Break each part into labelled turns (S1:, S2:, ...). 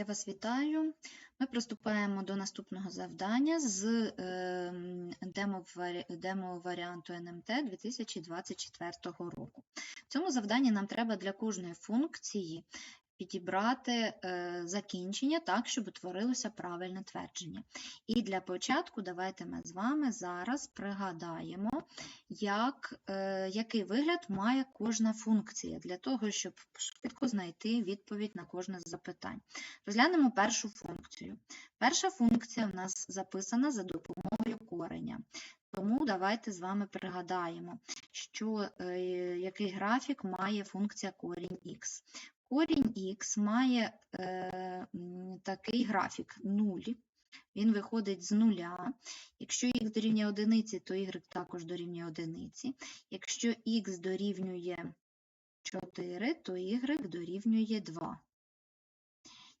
S1: Я вас вітаю. Ми приступаємо до наступного завдання з ем, демо-варі- демо-варіанту НМТ 2024 року. В цьому завданні нам треба для кожної функції підібрати е, закінчення так, щоб утворилося правильне твердження. І для початку давайте ми з вами зараз пригадаємо, як, е, який вигляд має кожна функція для того, щоб швидко знайти відповідь на кожне з запитань. Розглянемо першу функцію. Перша функція в нас записана за допомогою кореня. Тому давайте з вами пригадаємо, що, е, який графік має функція корінь х. Корінь х має е, такий графік 0. Він виходить з нуля. Якщо х дорівнює одиниці, то y також дорівнює одиниці. Якщо х дорівнює 4, то y дорівнює 2.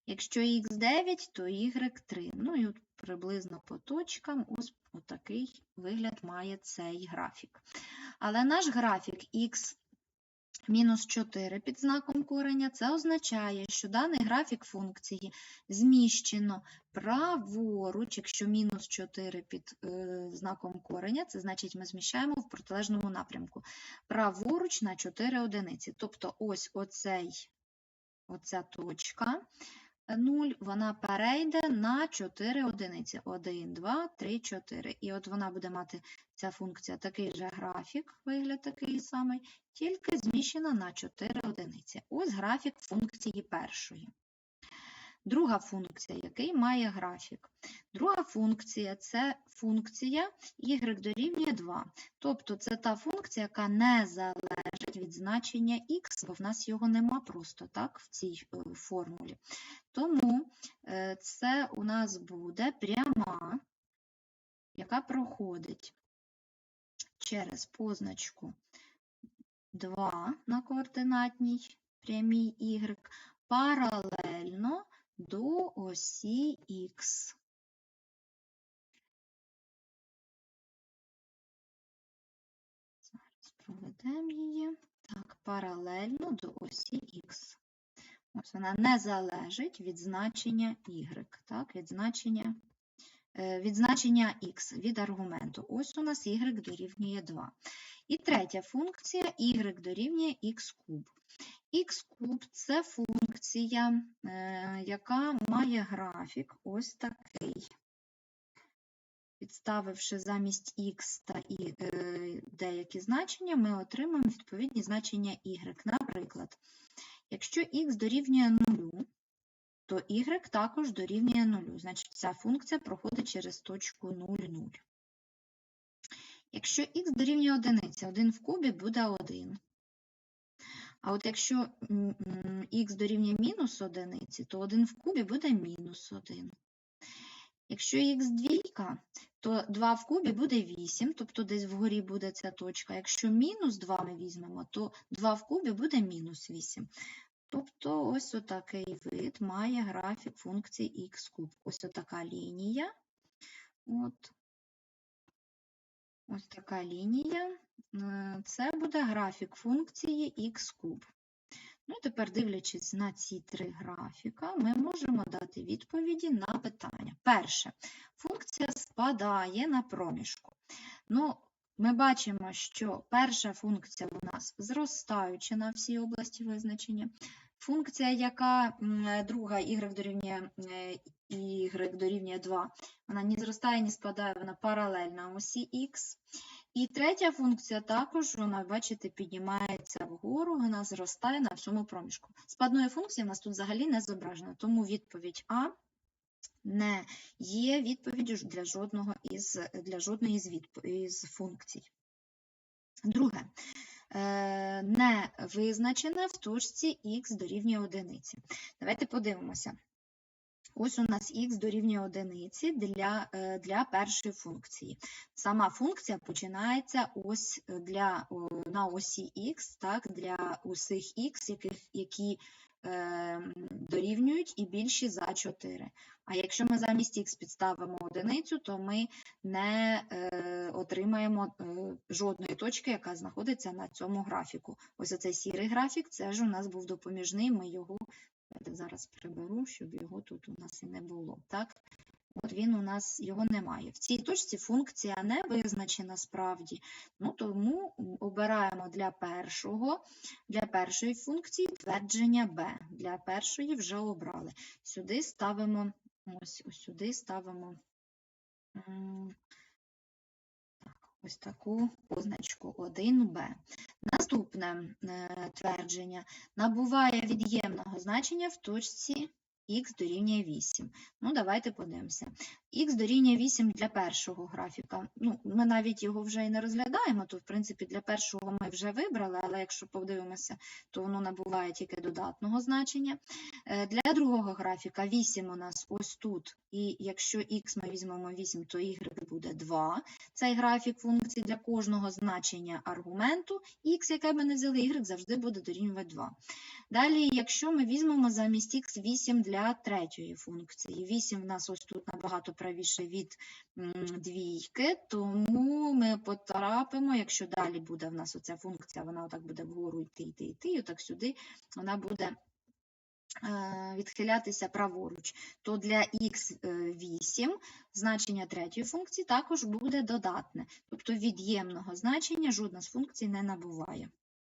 S1: Якщо х 9, то y 3. Ну і от приблизно по точкам ось такий вигляд має цей графік. Але наш графік х мінус 4 під знаком кореня, це означає, що даний графік функції зміщено праворуч, якщо мінус 4 під е, знаком кореня, це значить ми зміщаємо в протилежному напрямку. Праворуч на 4 одиниці. Тобто ось оцей, оця точка 0, вона перейде на 4 одиниці. 1, 2, 3, 4. І от вона буде мати ця функція такий же графік, вигляд такий самий, тільки зміщена на 4 одиниці. Ось графік функції першої. Друга функція, який має графік. Друга функція це функція y дорівнює 2. Тобто це та функція, яка не залежить від значення x, бо в нас його нема просто так в цій е, формулі. Тому е, це у нас буде пряма, яка проходить через позначку 2 на координатній прямій y паралельно до осі х. Зараз проведемо її. Так, паралельно до осі х. Ось вона не залежить від значення y, так, від значення, е, від значення x, від аргументу. Ось у нас y дорівнює 2. І третя функція y дорівнює x куб. Х куб це функція, е, яка має графік ось такий. Підставивши замість х та і е, деякі значення, ми отримаємо відповідні значення y. Наприклад, якщо х дорівнює 0, то y також дорівнює 0. Значить, ця функція проходить через точку 0, 0. Якщо х дорівнює 1, 1 в кубі буде 1. А от якщо х дорівнює мінус одиниці, то 1 в кубі буде мінус 1. Якщо х двійка, то 2 в кубі буде 8, тобто десь вгорі буде ця точка. Якщо мінус 2 ми візьмемо, то 2 в кубі буде мінус 8. Тобто ось отакий вид має графік функції х куб. Ось отака лінія. От. Ось така лінія. Е, Це буде графік функції х куб. Ну тепер, дивлячись на ці три графіка, ми можемо дати відповіді на питання. Перше, функція спадає на проміжку. Ну, ми бачимо, що перша функція у нас зростаюча на всій області визначення. Функція, яка друга y дорівнює y дорівнює 2, вона ні зростає, ні спадає, вона паралельна осі х. І третя функція також, вона, бачите, піднімається вгору, вона зростає на всьому проміжку. Спадної функції в нас тут взагалі не зображено, тому відповідь А не є відповіддю для жодного із, для жодної із, відп... із функцій. Друге, е, не визначена в точці х дорівнює одиниці. Давайте подивимося. Ось у нас х дорівнює одиниці для е, для першої функції. Сама функція починається ось для, на осі х, для усіх х, які е, дорівнюють і більші за 4. А якщо ми замість х підставимо одиницю, то ми не е, отримаємо е, жодної точки, яка знаходиться на цьому графіку. Ось оцей сірий графік, це ж у нас був допоміжний, ми його зараз приберу, щоб його тут у нас і не було. Так, от він у нас його немає. В цій точці функція не визначена справді. Ну, тому обираємо для першого, для першої функції твердження b. Для першої вже обрали. Сюди ставимо, ось, ось сюди ставимо. так, Ось таку позначку 1b. Наступне е, твердження набуває від'ємного значення в точці х дорівнює 8. Ну, давайте подивимося. Х дорівнює 8 для першого графіка. Ну, ми навіть його вже і не розглядаємо, то, в принципі, для першого ми вже вибрали, але якщо подивимося, то воно набуває тільки додатного значення. Е, Для другого графіка 8 у нас ось тут, і якщо х ми візьмемо 8, то y буде 2. Цей графік функції для кожного значення аргументу х, яке ми не взяли, y завжди буде дорівнювати 2. Далі, якщо ми візьмемо замість х 8 для третьої функції, 8 в нас ось тут набагато правіше від двійки, тому ми потрапимо, якщо далі буде в нас оця функція, вона отак буде вгору йти, йти, йти, і отак сюди вона буде е, відхилятися праворуч, то для х8 значення третьої функції також буде додатне, тобто від'ємного значення жодна з функцій не набуває.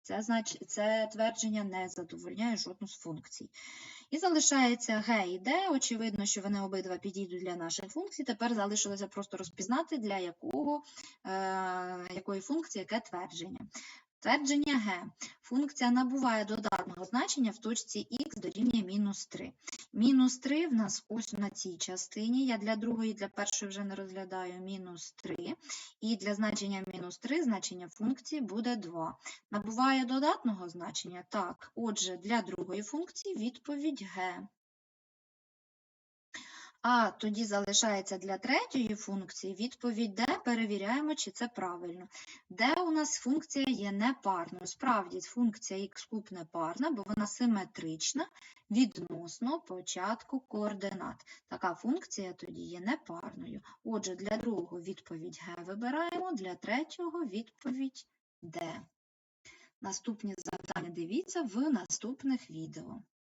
S1: Це, знач... це твердження не задовольняє жодну з функцій. І залишається Г і Д. Очевидно, що вони обидва підійдуть для наших функцій. Тепер залишилося просто розпізнати, для якого, е, якої функції яке твердження. Твердження g. Функція набуває додатного значення в точці х дорівнює мінус 3. Мінус 3 в нас ось на цій частині. Я для другої для першої вже не розглядаю мінус 3. І для значення мінус 3 значення функції буде 2. Набуває додатного значення? Так. Отже, для другої функції відповідь g. А тоді залишається для третьої функції відповідь D. Перевіряємо, чи це правильно. Де у нас функція є непарною. Справді, функція х куб непарна, бо вона симетрична відносно початку координат. Така функція тоді є непарною. Отже, для другого відповідь Г вибираємо, для третього відповідь D. Наступні завдання дивіться в наступних відео.